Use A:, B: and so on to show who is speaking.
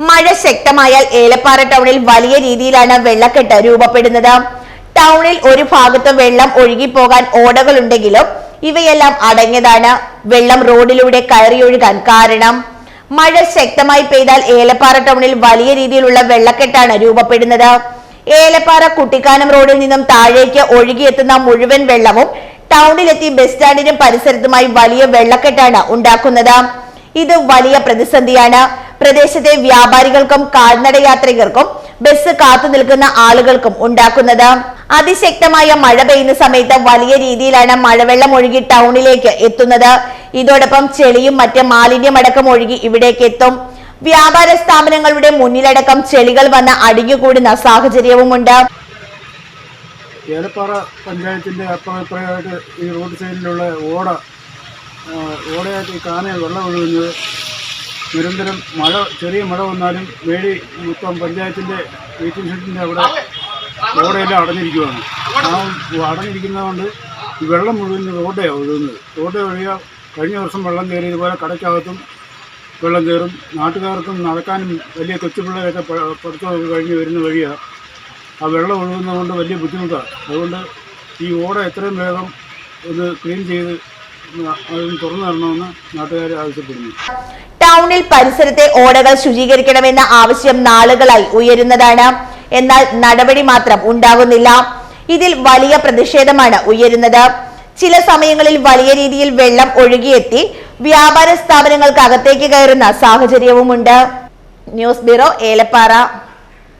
A: മഴ ശക്തമായാൽ ഏലപ്പാറ ടൗണിൽ വലിയ രീതിയിലാണ് വെള്ളക്കെട്ട് രൂപപ്പെടുന്നത്. ടൗണിൽ ഒരു ഭാഗത്ത് വെള്ളം ഒഴുകിപ്പോകാൻ ഓടകളുണ്ടെങ്കിലും ഇവയെല്ലാം അടങ്ങിയതാണ് വെള്ളം റോഡിലൂടെ കയറിയൊഴുകാൻ കാരണം. മഴ ശക്തമായി പെയ്താൽ ഏലപ്പാറ ടൗണിൽ വലിയ രീതിയിലുള്ള വെള്ളക്കെട്ടാണ് രൂപപ്പെടുന്നത്. ഏലപ്പാറ കുട്ടിക്കാനം റോഡിൽ നിന്നും താഴേക്ക് ഒഴുകിയെത്തുന്ന മുഴുവൻ വെള്ളവും ടൗണിലെത്തി ബസ് സ്റ്റാൻഡിനും പരിസരത്തുമായി വലിയ വെള്ളക്കെട്ടാണ് ഉണ്ടാക്കുന്നത്. ഇത് വലിയ പ്രതിസന്ധിയാണ്. പ്രദേശത്തെ വ്യാപാരികൾക്കും കാൽനട യാത്രികർക്കും ബസ് കാത്തു നിൽക്കുന്ന ആളുകൾക്കും ഉണ്ടാക്കുന്നത്. അതിശക്തമായ മഴ പെയ്യുന്ന സമയത്ത് വലിയ രീതിയിലാണ് മഴവെള്ളം ഒഴുകി ടൗണിലേക്ക് എത്തുന്നത്. ഇതോടൊപ്പം ചെളിയും മറ്റ് മാലിന്യമടക്കം ഒഴുകി ഇവിടേക്ക് എത്തും. വ്യാപാര സ്ഥാപനങ്ങളുടെ മുന്നിലടക്കം ചെളികൾ വന്ന് അടിഞ്ഞുകൂടുന്ന സാഹചര്യവുമുണ്ട്.
B: ഏലപ്പാറ പഞ്ചായത്തിന്റെ അപ്പുറപ്പുറമായിട്ട് ഈ റോഡ് സൈഡിലുള്ള ഓട ഈ കാനയിൽ വെള്ളം ഒഴുകുന്നത് നിരന്തരം മഴ ചെറിയ മഴ വന്നാലും വേടി മൊത്തം പഞ്ചായത്തിന്റെ വെയിറ്റിംഗ് ഷെഡിന്റെ അവിടെ ഓടയെല്ലാം അടഞ്ഞിരിക്കുകയാണ് ആ അടഞ്ഞിരിക്കുന്നതുകൊണ്ട് വെള്ളം മുഴുവൻ റോഡയാണ് ഒഴുകുന്നത്. റോഡ് ഒഴുകിയ കഴിഞ്ഞ വർഷം വെള്ളം കയറി ഇതുപോലെ കടയ്ക്കകത്തും വെള്ളം കയറും. നാട്ടുകാർക്കും നടക്കാനും വലിയ കൊച്ചുപിള്ളേരൊക്കെ പഠിത്തമൊക്കെ കഴിഞ്ഞ് വരുന്ന വഴിയാണ് ആ വെള്ളം ഒഴുകുന്നതുകൊണ്ട് വലിയ ബുദ്ധിമുട്ടാണ്. അതുകൊണ്ട് ഈ ഓട എത്രയും വേഗം ഒന്ന് ക്ലീൻ ചെയ്ത്
A: ടൗണിൽ പരിസരത്തെ ഓടകൾ ശുചീകരിക്കണമെന്ന ആവശ്യം നാളുകളായി ഉയരുന്നതാണ്. എന്നാൽ നടപടി മാത്രം ഉണ്ടാകുന്നില്ല. ഇതിൽ വലിയ പ്രതിഷേധമാണ് ഉയരുന്നത്. ചില സമയങ്ങളിൽ വലിയ രീതിയിൽ വെള്ളം ഒഴുകിയെത്തി വ്യാപാര സ്ഥാപനങ്ങൾക്ക് അകത്തേക്ക് കയറുന്ന സാഹചര്യവുമുണ്ട്. News bureau Elappara.